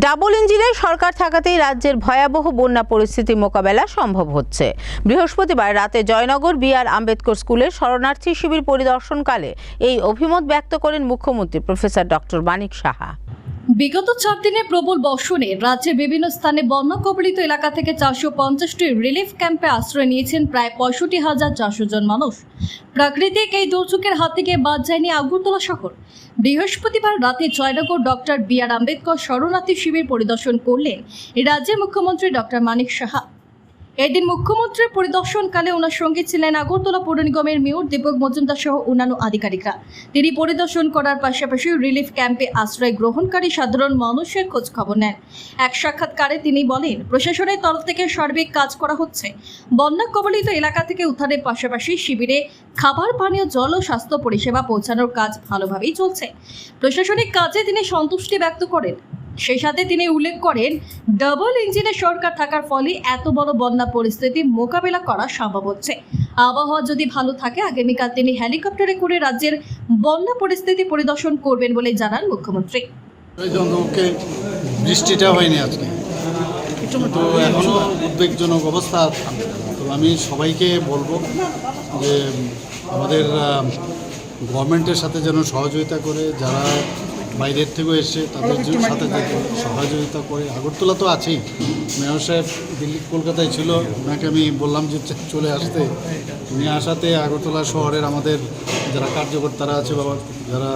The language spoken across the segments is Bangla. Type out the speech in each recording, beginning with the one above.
ডাবল ইঞ্জিনের সরকার থাকাতেই রাজ্যের ভয়াবহ বন্যা পরিস্থিতি মোকাবেলা সম্ভব হচ্ছে। বৃহস্পতিবার রাতে জয়নগর বি আর আম্বেদকর স্কুলের শরণার্থী শিবির পরিদর্শনকালে এই অভিমত ব্যক্ত করেন মুখ্যমন্ত্রী প্রফেসর ডক্টর মানিক সাহা। বিগত চার দিনে প্রবল বর্ষণে রাজ্যের বিভিন্ন স্থানে বন্যা কবলিত এলাকা থেকে চারশো পঞ্চাশটি রিলিফ ক্যাম্পে আশ্রয় নিয়েছেন প্রায় পঁয়ষট্টি হাজার চারশো জন মানুষ। প্রাকৃতিক এই দুর্যোগের হাত থেকে বাদ যায়নি আগরতলা শহর। বৃহস্পতিবার রাতে Joynagar doctor B R Ambedkar শরণার্থী শিবির পরিদর্শন করলেন। রাজ্যের মুখ্যমন্ত্রী ডক্টর মানিক সাহা। এদিন মুখ্যমন্ত্রীর পরিদর্শনকালে ওনার সঙ্গে ছিলেন আগরতলা পৌর নিগমের মেয়র দীপক মজুমদার সহ অন্যান্য আধিকারিকরা। তিনি পরিদর্শন করার পাশাপাশি রিলিফ ক্যাম্পে আশ্রয় গ্রহণকারী সাধারণ মানুষের খোঁজ খবর নেন। এক সাক্ষাৎকারে তিনি বলেন, প্রশাসনের তরফ থেকে সার্বিক কাজ করা হচ্ছে। বন্যা কবলিত এলাকা থেকে উদ্ধারের পাশাপাশি শিবিরে খাবার, পানীয়, জল ও স্বাস্থ্য পরিষেবা পৌঁছানোর কাজ ভালোভাবেই চলছে। প্রশাসনিক কাজে তিনি সন্তুষ্টি ব্যক্ত করেন। সেই সাথে তিনি উল্লেখ করেন ডাবল ইঞ্জিনের সরকার থাকার ফলে এত বড় বন্যা পরিস্থিতি মোকাবেলা করা সম্ভব হচ্ছে। আবহাওয়া যদি ভালো থাকে, আগামীকাল তিনি হেলিকপ্টারে করে রাজ্যের বন্যা পরিস্থিতি পরিদর্শন করবেন বলে জানান মুখ্যমন্ত্রী। বৃষ্টিটা হয়নি আজকে। তো এখনও উদ্বেগজনক অবস্থা তো আমি সবাইকে বলব যে আমাদের গভর্নমেন্টের সাথে যেন সহযোগিতা করে, যারা বাইরের থেকেও এসে তাদের সাথে সহযোগিতা করে। আগরতলা তো আছেই। মেয়র সাহেব দিল্লি কলকাতায় ছিল। ওনাকে আমি বললাম যে চলে আসতে। উনি আসাতে আগরতলা শহরের আমাদের যারা কার্যকর্তারা আছে বা যারা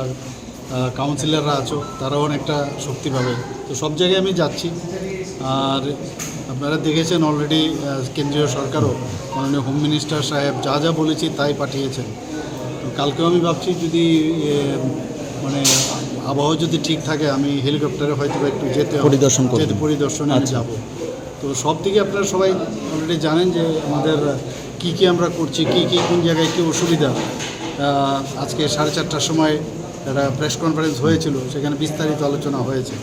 কাউন্সিলররা আছো তারাও অনেকটা শক্তি পাবে। তো সব জায়গায় আমি যাচ্ছি। আর আপনারা দেখেছেন অলরেডি কেন্দ্রীয় সরকারও মাননীয় হোম মিনিস্টার সাহেব যা যা বলেছি তাই পাঠিয়েছেন। তো কালকেও আমি ভাবছি যদি মানে আবহাওয়া যদি ঠিক থাকে আমি হেলিকপ্টারে হয়তো একটু যেতে পরিদর্শন করতে যেতে পরিদর্শনে আচ্ছা। যাব। তো সব দিকে আপনারা সবাই অলরেডি জানেন যে আমাদের কি কি আমরা করছি কি কি কোন জায়গায় কী অসুবিধা। আজকে সাড়ে চারটার সময় একটা প্রেস কনফারেন্স হয়েছিল সেখানে বিস্তারিত আলোচনা হয়েছে।